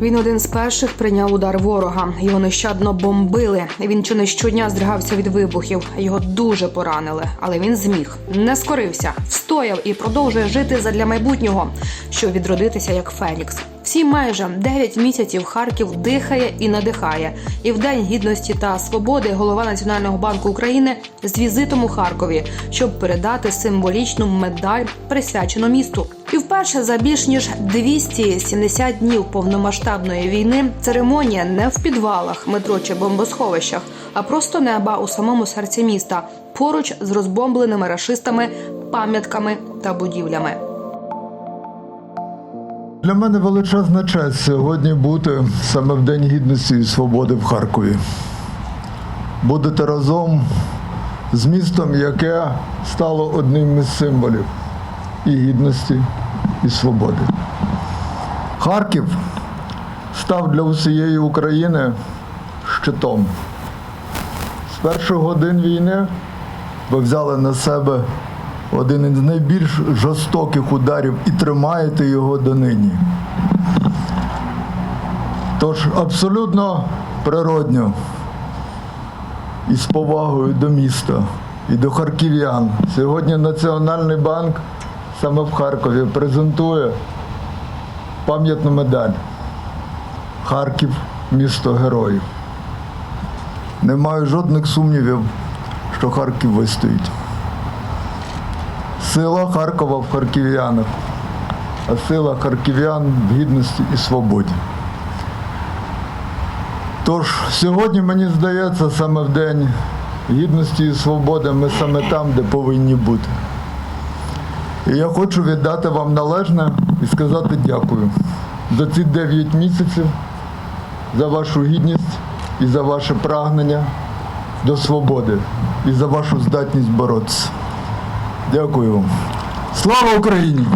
Він один з перших прийняв удар ворога. Його нещадно бомбили. Він чи не щодня здригався від вибухів. Його дуже поранили, але він зміг, не скорився, встояв і продовжує жити задля майбутнього, щоб відродитися як Фенікс. Всі майже 9 місяців Харків дихає і надихає. І в день гідності та свободи голова Національного банку України з візитом у Харкові, щоб передати символічну медаль, присвячену місту. І вперше за більш ніж 270 днів повномасштабної війни церемонія не в підвалах, метро чи бомбосховищах, а просто неба у самому серці міста, поруч з розбомбленими рашистами, пам'ятками та будівлями. Для мене величезна честь сьогодні бути саме в День гідності і свободи в Харкові. Будете разом з містом, яке стало одним із символів і гідності, і свободи. Харків став для усієї України щитом. З перших годин війни ви взяли на себе один із найбільш жорстоких ударів і тримаєте його донині. Тож абсолютно природньо і з повагою до міста і до харків'ян. Сьогодні Національний банк саме в Харкові презентує пам'ятну медаль Харків місто героїв. Не маю жодних сумнівів, що Харків вистоїть. Сила Харкова в харків'янах, а сила харків'ян в гідності і свободі. Тож сьогодні, мені здається, саме в День гідності і свободи ми саме там, де повинні бути. І я хочу віддати вам належне і сказати дякую за ці 9 місяців, за вашу гідність і за ваше прагнення до свободи і за вашу здатність боротися. Дякую вам. Слава Україні!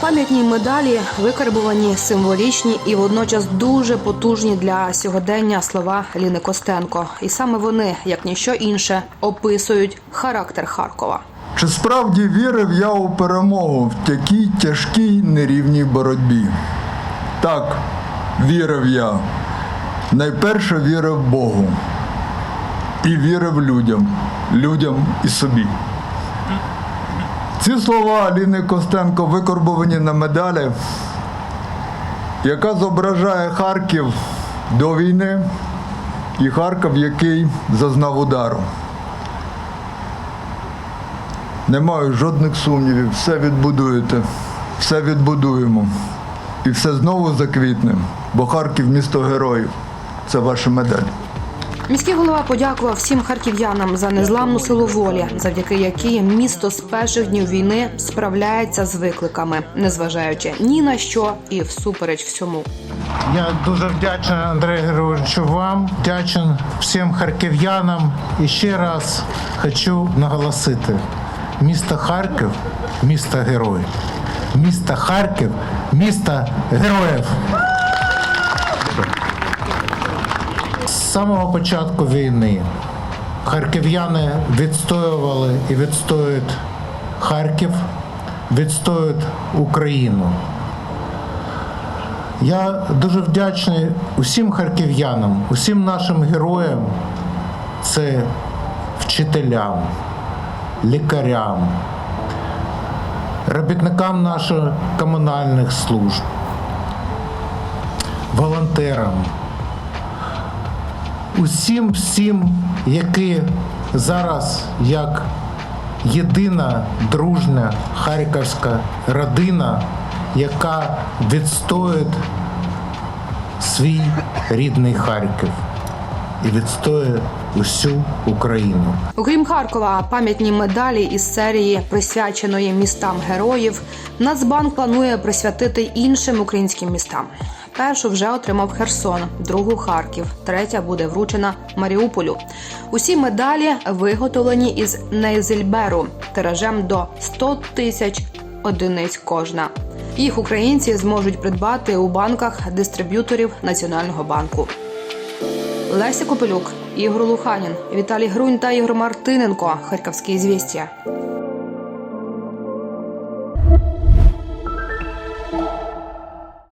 Пам'ятній медалі викарбувані символічні і водночас дуже потужні для сьогодення слова Ліни Костенко. І саме вони, як ніщо інше, описують характер Харкова. Чи справді вірив я у перемогу в такій тяжкій нерівній боротьбі? Так, вірив я. Найперше вірив Богу. І вірив людям, людям і собі. Ці слова Аліни Костенко викорбовані на медалі, яка зображає Харків до війни і Харків, який зазнав удару. Не маю жодних сумнівів, все відбудуєте, все відбудуємо. І все знову заквітне, бо Харків місто героїв. Це ваша медаль. Міський голова подякував всім харків'янам за незламну силу волі, завдяки якій місто з перших днів війни справляється з викликами, незважаючи ні на що і всупереч всьому. Я дуже вдячний Андрію Григоровичу вам, вдячен всім харків'янам. І ще раз хочу наголосити: місто Харків місто героїв. Місто Харків місто героїв. З самого початку війни харків'яни відстоювали і відстоюють Харків, відстоюють Україну. Я дуже вдячний усім харків'янам, усім нашим героям, це вчителям, лікарям, робітникам наших комунальних служб, волонтерам, усім всім, які зараз як єдина дружня харківська родина, яка відстоїть свій рідний Харків і відстоює усю Україну. Окрім Харкова, пам'ятні медалі із серії, присвяченої містам героїв, Нацбанк планує присвятити іншим українським містам. Першу вже отримав Херсон, другу Харків, третя буде вручена Маріуполю. Усі медалі виготовлені із Нейзельберу тиражем до 100 тисяч одиниць кожна. Їх українці зможуть придбати у банках дистриб'юторів Національного банку. Леся Копелюк, Ігор Луханін, Віталій Грунь та Ігор Мартиненко. Харківські звістя.